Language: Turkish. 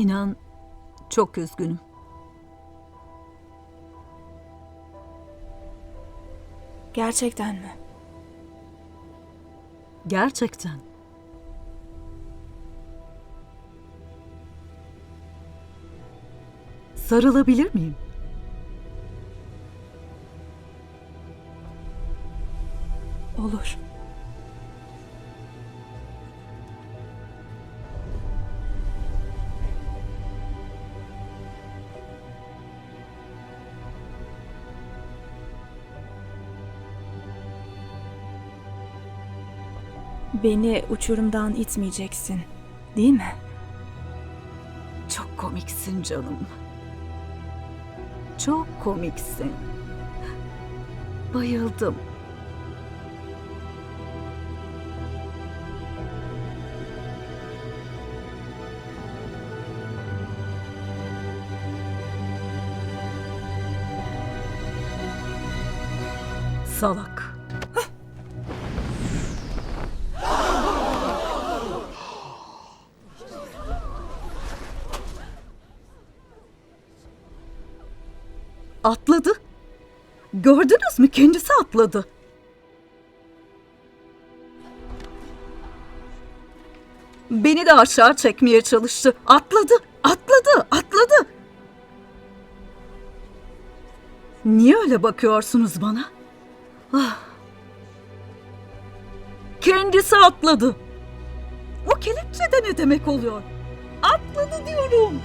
İnan çok üzgünüm. Gerçekten mi? Gerçekten. Sarılabilir miyim? Olur. Beni uçurumdan itmeyeceksin, değil mi? Çok komiksin canım. Çok komiksin. Bayıldım. Salak. Atladı. Gördünüz mü? Kendisi atladı. Beni de aşağı çekmeye çalıştı. Atladı, atladı, atladı. Niye öyle bakıyorsunuz bana? Ah. Kendisi atladı. O kelepçe de ne demek oluyor? Atladı diyorum.